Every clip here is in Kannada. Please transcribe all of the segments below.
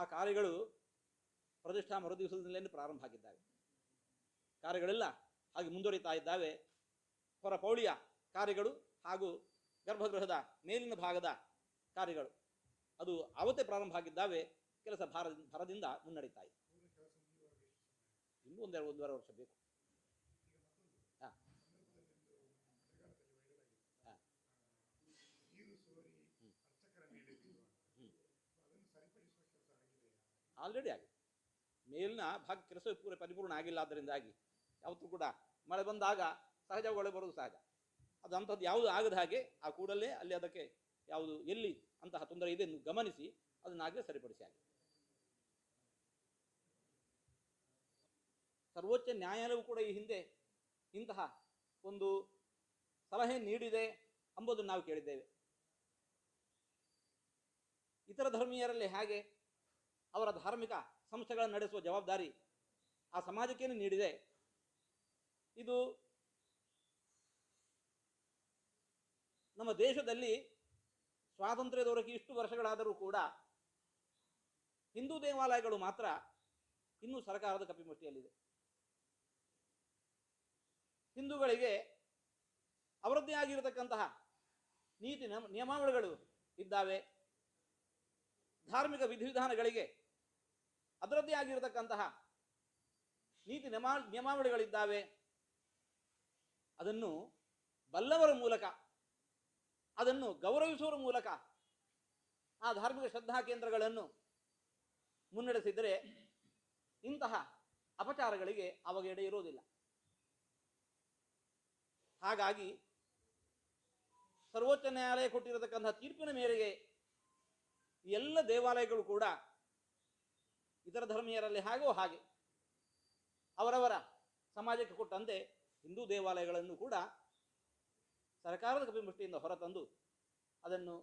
ಆ ಕಾರ್ಯಗಳು ಪ್ರತಿಷ್ಠಾ ಮರುದಿವಸದಿಂದಲೇ ಪ್ರಾರಂಭ ಆಗಿದ್ದಾವೆ. ಕಾರ್ಯಗಳೆಲ್ಲ, ಹಾಗೆ ಮುಂದುವರಿತಾ ಇದ್ದಾವೆ. ಹೊರ ಪೌಳಿಯ ಕಾರ್ಯಗಳು ಹಾಗೂ ಗರ್ಭಗೃಹದ ಮೇಲಿನ ಭಾಗದ ಕಾರ್ಯಗಳು. ಅದು ಅವತ್ತೇ ಪ್ರಾರಂಭ ಆಗಿದ್ದಾವೆ. ಕೆಲಸ ಭಾರ ಭರದಿಂದ ಮುನ್ನಡೀತಾ ಇದೆ. ಇನ್ನೂ ಒಂದೆರಡು, ಒಂದೂವರೆ ವರ್ಷ ಬೇಕು. ಹಾಂ. ಹಾಂ. ನೀರು ಸೋರಿ ಹ್ಮ್. ಅರ್ಚಕರ ಮೇಲೆ ಬೀಳುವ ಹ್ಮ್. ಅದನ್ನು ಸರಿಪಡಿಸುವ ಕೆಲಸ ಆಗಿದೆಯಾ ಆಲ್ರೆಡಿ ಆಗಿದೆ. ಮೇಲಿನ ಭಾಗ ಕೆಲಸ ಪೂರ ಪರಿಪೂರ್ಣ ಆಗಿಲ್ಲ ಅದರಿಂದಾಗಿ ಯಾವತ್ತೂ ಕೂಡ ಮಳೆ ಬಂದಾಗ ಸಹಜವಾಗಿ ಬರೋದು ಸಹಜ. ಅದು ಅಂಥದ್ದು ಯಾವುದು ಆಗದ ಹಾಗೆ ಆ ಕೂಡಲೇ ಅಲ್ಲಿ ಅದಕ್ಕೆ ಯಾವುದು ಎಲ್ಲಿ ಅಂತಹ ತೊಂದರೆ ಇದೆ ಗಮನಿಸಿ ಅದನ್ನಾಗಲೇ ಸರಿಪಡಿಸಿ ಆಗಿದೆ. ಸರ್ವೋಚ್ಚ ನ್ಯಾಯಾಲಯವು ಕೂಡ ಈ ಹಿಂದೆ ಇಂತಹ ಒಂದು ಸಲಹೆ ನೀಡಿದೆ ಅಂಬುದನ್ನು ನಾವು ಕೇಳಿದ್ದೇವೆ. ಇತರ ಧರ್ಮೀಯರಲ್ಲಿ ಹೇಗೆ ಅವರ ಧಾರ್ಮಿಕ ಸಂಸ್ಥೆಗಳನ್ನು ನಡೆಸುವ ಜವಾಬ್ದಾರಿ ಆ ಸಮಾಜಕ್ಕೇನು ನೀಡಿದೆ? ಇದು ನಮ್ಮ ದೇಶದಲ್ಲಿ ಸ್ವಾತಂತ್ರ್ಯ ದೊರಕಿ ಇಷ್ಟು ವರ್ಷಗಳಾದರೂ ಕೂಡ ಹಿಂದೂ ದೇವಾಲಯಗಳು ಮಾತ್ರ ಇನ್ನೂ ಸರ್ಕಾರದ ಕಪಿಮುಷ್ಟಿಯಲ್ಲಿದೆ. ಹಿಂದೂಗಳಿಗೆ ಅವರದ್ದೇ ಆಗಿರತಕ್ಕಂತಹ ನೀತಿ ನಿಯಮ- ನಿಯಮಾವಳಿಗಳು ಇದ್ದಾವೆ. ಧಾರ್ಮಿಕ ವಿಧಿವಿಧಾನಗಳಿಗೆ ಅದರದ್ದೇ ಆಗಿರತಕ್ಕಂತಹ ನೀತಿ ನಿಯಮಾ, ನಿಯಮಾವಳಿಗಳಿದ್ದಾವೆ. ಅದನ್ನು ಬಲ್ಲವರ ಮೂಲಕ, ಅದನ್ನು ಗೌರವಿಸುವ ಮೂಲಕ ಆ ಧಾರ್ಮಿಕ ಶ್ರದ್ಧಾ ಕೇಂದ್ರಗಳನ್ನು ಮುನ್ನಡೆಸಿದರೆ ಇಂತಹ ಅಪಚಾರಗಳಿಗೆ ಅವಾಗ ಎಡೆ ಇರೋದಿಲ್ಲ ಹಾಗಾಗಿ ಸರ್ವೋಚ್ಚ ನ್ಯಾಯಾಲಯ ಕೊಟ್ಟಿರತಕ್ಕಂತಹ ತೀರ್ಪಿನ ಮೇರೆಗೆ ಎಲ್ಲ ದೇವಾಲಯಗಳು ಕೂಡ ಇತರ ಧರ್ಮೀಯರಲ್ಲಿ ಹಾಗೋ ಹಾಗೆ ಅವರವರ ಸಮಾಜಕ್ಕೆ ಕೊಟ್ಟಂತೆ ಹಿಂದೂ ದೇವಾಲಯಗಳನ್ನು ಕೂಡ ಸರ್ಕಾರದ ಕಪಿಮುಷ್ಟಿಯಿಂದ ಹೊರತಂದು ಅದನ್ನು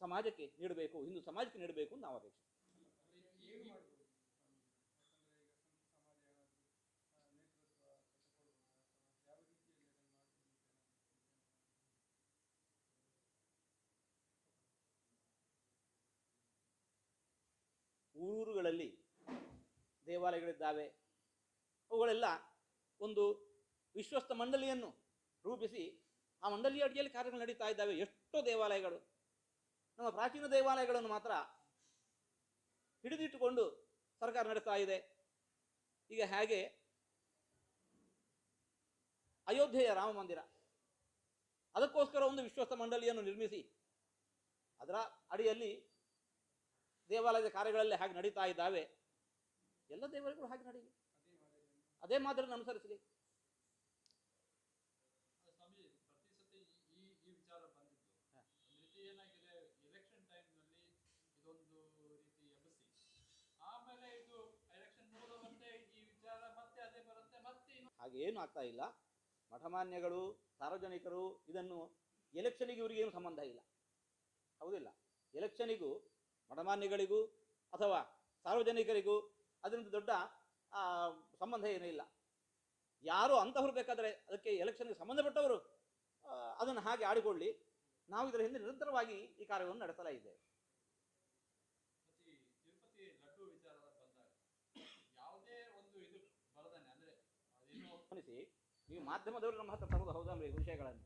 ಸಮಾಜಕ್ಕೆ ನೀಡಬೇಕು, ಹಿಂದೂ ಸಮಾಜಕ್ಕೆ ನೀಡಬೇಕು ನಾವು ಅಪೇಕ್ಷೆ ಏನು ಮಾಡ್ಬೋದು ಯಾಕಂದ್ರೆ ಈಗ ಸಂತ ಸಮಾಜ ಏನಾದ್ರು ಆ, ನೇತೃತ್ವ ತಗೊಳ್ಬೋದಾ ಅಥವಾ ಯಾವ ರೀತಿಯಲ್ಲಿ ಅದನ್ನು ಮಾಡ್ಬೋದು ಅಂತ ಊರುಗಳಲ್ಲಿ ದೇವಾಲಯಗಳಿದ್ದಾವೆ. ಅವುಗಳೆಲ್ಲ ಒಂದು ವಿಶ್ವಸ್ತ ಮಂಡಳಿಯನ್ನು ರೂಪಿಸಿ ಆ ಮಂಡಳಿಯ ಅಡಿಯಲ್ಲಿ ಕಾರ್ಯಗಳು ನಡೀತಾ ಇದ್ದಾವೆ. ಎಷ್ಟೋ ದೇವಾಲಯಗಳು. ನಮ್ಮ ಪ್ರಾಚೀನ ದೇವಾಲಯಗಳನ್ನು ಮಾತ್ರ ಹಿಡಿದಿಟ್ಟುಕೊಂಡು ಸರ್ಕಾರ ನಡೆಸ್ತಾ ಇದೆ. ಈಗ ಹೇಗೆ? ಅಯೋಧ್ಯೆಯ ರಾಮ ಮಂದಿರ. ಅದಕ್ಕೋಸ್ಕರ ಒಂದು ವಿಶ್ವಸ್ತ ಮಂಡಳಿಯನ್ನು ನಿರ್ಮಿಸಿ ಅದರ ಅಡಿಯಲ್ಲಿ ದೇವಾಲಯದ ಕಾರ್ಯಗಳಲ್ಲಿ ಹಾಗೆ ನಡೀತಾ ಇದ್ದಾವೆ. ಎಲ್ಲ ದೇವಾಲಯಗಳು ಹಾಗೆ ನಡೀಲಿ. ಅದೇ ಅದೇ ಅನುಸರಿಸಲಿ ಹಾಗೇನು ಆಗ್ತಾ ಇಲ್ಲ. ಮಠಮಾನ್ಯಗಳು ಸಾರ್ವಜನಿಕರು ಇದನ್ನು ಎಲೆಕ್ಷನಿಗೆ ಇವರಿಗೆ ಏನು ಸಂಬಂಧ ಇಲ್ಲ. ಹೌದಿಲ್ಲ. ಎಲೆಕ್ಷನಿಗೂ ಮಠಮಾನ್ಯಗಳಿಗೂ ಅಥವಾ ಸಾರ್ವಜನಿಕರಿಗೂ ಅದರಿಂದ ದೊಡ್ಡ ಸಂಬಂಧ ಏನೂ ಇಲ್ಲ ಯಾರು ಅಂತಹವ್ರು ಬೇಕಾದರೆ ಅದಕ್ಕೆ ಎಲೆಕ್ಷನ್ಗೆ ಸಂಬಂಧಪಟ್ಟವರು ಅದನ್ನು ಹಾಗೆ ಆಡಿಕೊಳ್ಳಿ. ನಾವು ಇದರ ಹಿಂದೆ ನಿರಂತರವಾಗಿ ಈ ಕಾರ್ಯವನ್ನು ನಡೆಸಲಾ ಇದ್ದೇವೆ. ಗಮನಿಸಿ ನೀವು ಮಾಧ್ಯಮದವರು ನಮ್ಮ ಹತ್ರ ತರೋದು ಹೌದಾ ಈ ವಿಷಯಗಳನ್ನು?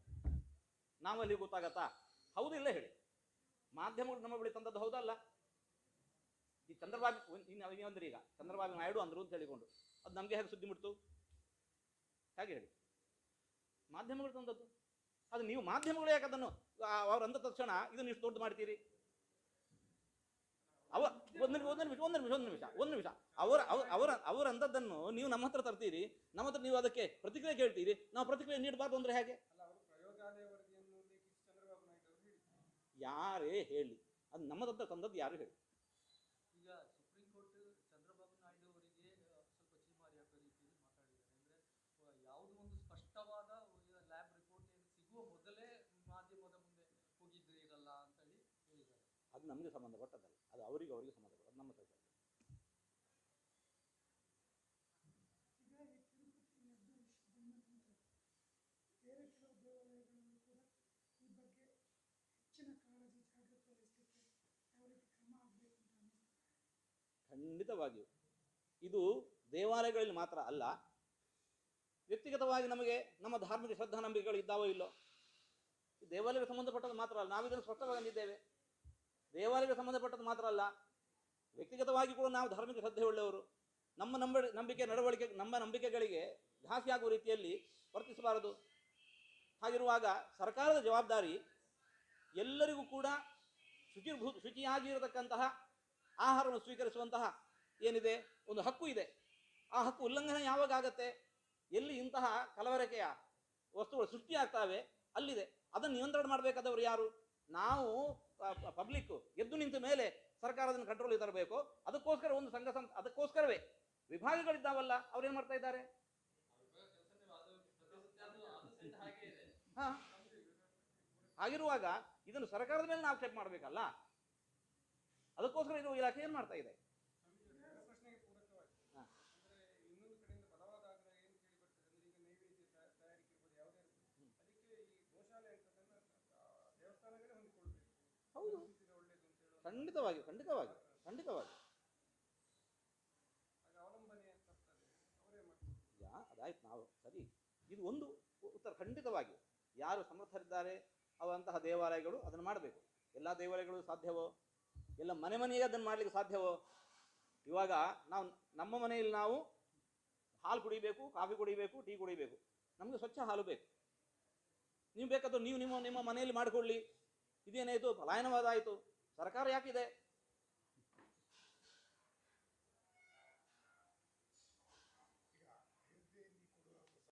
ನಾವಲ್ಲಿ ಗೊತ್ತಾಗತ್ತಾ? ಹೌದಿಲ್ಲ ಇಲ್ಲ ಹೇಳಿ. ಮಾಧ್ಯಮಗಳು ನಮ್ಮ ಬಳಿ ತಂದದ್ದು ಹೌದಲ್ಲ? ಈ ಚಂದ್ರಬಾಬು ಇನ್ನು ಅಂದ್ರೆ ಈಗ. ಚಂದ್ರಬಾಬು ನಾಯ್ಡು ಅಂದ್ರು ಅಂತ ಹೇಳಿಕೊಂಡು. ಅದು ನಮಗೆ ಹೇಗೆ ಸುದ್ದಿ ಮುಟ್ತು? ಹೇಗೆ ಹೇಳಿ? ಮಾಧ್ಯಮಗಳು ತಂದದ್ದು. ಅದು ನೀವು ಮಾಧ್ಯಮಗಳು ಯಾಕೆ ಅದನ್ನು ಅವ್ರು ಅಂದ ತಕ್ಷಣ ಇದನ್ನು ಇಷ್ಟು ದೊಡ್ಡ ಮಾಡ್ತೀರಿ? ಅವ ಒಂದು ನಿಮಿಷ ಒಂದು ನಿಮಿಷ ಒಂದು ನಿಮಿಷ ಒಂದು ನಿಮಿಷ ಒಂದು ನಿಮಿಷ. ಅವರ ಅವ್ರ ಅವರ ಅಂದದ್ದನ್ನು ನೀವು ನಮ್ಮ ಹತ್ರ ತರ್ತೀರಿ. ನಮ್ಮ ಹತ್ರ ನೀವು ಅದಕ್ಕೆ ಪ್ರತಿಕ್ರಿಯೆ ಕೇಳ್ತೀರಿ. ನಾವು ಪ್ರತಿಕ್ರಿಯೆ ನೀಡಬಾರ್ದು ಅಂದ್ರೆ ಹೇಗೆ? ಯಾರೇ ಹೇಳಿ. ಅದು ನಮ್ಮ ಹತ್ರ ತಂದದ್ದು ಯಾರು ಹೇಳಿ ಈಗ ಸುಪ್ರೀಂ ಕೋರ್ಟ್ ಚಂದ್ರಬಾಬು ನಾಯ್ಡು ಅವರಿಗೆ ಆ, ಸ್ವಲ್ಪ ಚೀಮಾರಿ ಹಾಕೋ ರೀತಿಯಲ್ಲಿ ಮಾತಾಡಿದ್ದಾರೆ ಅಂದ್ರೆ ಆ, ಯಾವುದೋ ಒಂದು ಸ್ಪಷ್ಟವಾದ ಲ್ಯಾಬ್ ರಿಪೋರ್ಟ್ ಏನು ಸಿಗುವ ಮೊದಲೇ ಮಾಧ್ಯಮದ ಮುಂದೆ ಹೋಗಿದ್ದೀರಲ್ಲ ಅಂತ ಹೇಳಿ ಹೇಳಿದ್ದಾರೆ ಅದು ನಮಗೆ ಸಂಬಂಧಪಟ್ಟದ್ದಲ್ಲ. ಅದು ಅವರಿಗೆ ಅವರಿಗೆ ಸಂಬಂಧಪಟ್ಟದ್ದು, ನಮ್ಮ ಕೆಲಸ. ಖಂಡಿತವಾಗಿಯೂ. ಇದು ದೇವಾಲಯಗಳಲ್ಲಿ ಮಾತ್ರ ಅಲ್ಲ, ವ್ಯಕ್ತಿಗತವಾಗಿ ನಮಗೆ ನಮ್ಮ ಧಾರ್ಮಿಕ ಶ್ರದ್ಧಾ ನಂಬಿಕೆಗಳು ಇದ್ದಾವೋ ಇಲ್ಲೋ ದೇವಾಲಯಕ್ಕೆ ಸಂಬಂಧಪಟ್ಟದ್ದು ಮಾತ್ರ ಅಲ್ಲ. ನಾವಿದನ್ನು ಸ್ಪಷ್ಟವಾಗಿ ಅಂದಿದ್ದೇವೆ ದೇವಾಲಯಕ್ಕೆ ಸಂಬಂಧಪಟ್ಟದ್ದು ಮಾತ್ರ ಅಲ್ಲ, ವ್ಯಕ್ತಿಗತವಾಗಿ ಕೂಡ ನಾವು ಧಾರ್ಮಿಕ ಶ್ರದ್ಧೆ ಉಳ್ಳವರು, ನಮ್ಮ ನಂಬ, ನಂಬಿಕೆ ನಡವಳಿಕೆ, ನಮ್ಮ ನಂಬಿಕೆಗಳಿಗೆ ಘಾಸಿಯಾಗುವ ರೀತಿಯಲ್ಲಿ ವರ್ತಿಸಬಾರದು. ಹಾಗಿರುವಾಗ ಸರ್ಕಾರದ ಜವಾಬ್ದಾರಿ ಎಲ್ಲರಿಗೂ ಕೂಡ ಶುಚಿರ್ಭೂ, ಶುಚಿಯಾಗಿರತಕ್ಕಂತಹ ಆಹಾರವನ್ನು ಸ್ವೀಕರಿಸುವಂತಹ ಏನಿದೆ, ಒಂದು ಹಕ್ಕು ಇದೆ. ಆ ಹಕ್ಕು ಉಲ್ಲಂಘನೆ ಯಾವಾಗ ಆಗತ್ತೆ, ಎಲ್ಲಿ ಇಂತಹ ಕಲವರಕೆಯ ವಸ್ತುಗಳು ಸೃಷ್ಟಿಯಾಗ್ತವೆ, ಅಲ್ಲಿದೆ. ಅದನ್ನು ನಿಯಂತ್ರಣ ಮಾಡಬೇಕಾದವರು ಯಾರು? ನಾವು ಪಬ್ಲಿಕ್ ಎದ್ದು ನಿಂತ ಮೇಲೆ ಸರ್ಕಾರ ಅದನ್ನು ಕಂಟ್ರೋಲ್ ತರಬೇಕು. ಅದಕ್ಕೋಸ್ಕರ ಒಂದು ಸಂಘ ಸಂಸ್ಥೆ, ಅದಕ್ಕೋಸ್ಕರವೇ. ವಿಭಾಗಗಳಿದ್ದಾವಲ್ಲ ಏನು ಮಾಡ್ತಾ ಇದ್ದಾರೆ? ಹಾ. ಹಾಗಿರುವಾಗ ಇದನ್ನು ಸರ್ಕಾರದ ಮೇಲೆ ನಾವು ಚೆಕ್ ಮಾಡಬೇಕಲ್ಲ. ಅದಕ್ಕೋಸ್ಕರ ಇದು ಇಲಾಖೆ ಏನು ಮಾಡ್ತಾ ಇದೆ? ಖಂಡಿತವಾಗಿ ಖಂಡಿತವಾಗಿ ಖಂಡಿತವಾಗಿ. ಈಗ ಅದಾಯ್ತು ನಾವು ಸರಿ. ಇದು ಒಂದು ಉತ್ತರ ಖಂಡಿತವಾಗಿ. ಯಾರು ಸಮರ್ಥರಿದ್ದಾರೆ ಅವಂತಹ ದೇವಾಲಯಗಳು ಅದನ್ನು ಮಾಡಬೇಕು. ಎಲ್ಲ ದೇವಾಲಯಗಳು ಸಾಧ್ಯವೋ? ಎಲ್ಲ ಮನೆ ಮನೆಯೇ ಅದನ್ನು ಮಾಡಲಿಕ್ಕೆ ಸಾಧ್ಯವೋ? ಇವಾಗ ನಾವು ನಮ್ಮ ಮನೆಯಲ್ಲಿ ನಾವು ಹಾಲು ಕುಡಿಬೇಕು ಕಾಫಿ ಕುಡಿಬೇಕು ಟೀ ಕುಡಿಬೇಕು. ನಮಗೆ ಸ್ವಚ್ಛ ಹಾಲು ಬೇಕು. ನೀವು ಬೇಕಾದ್ರೆ ನೀವು ನಿಮ್ಮ ನಿಮ್ಮ ಮನೆಯಲ್ಲಿ ಮಾಡಿಕೊಳ್ಳಿ. ಇದೇನಾಯಿತು? ಪಲಾಯನವಾದ സർക്കാർ യാക്കിതേ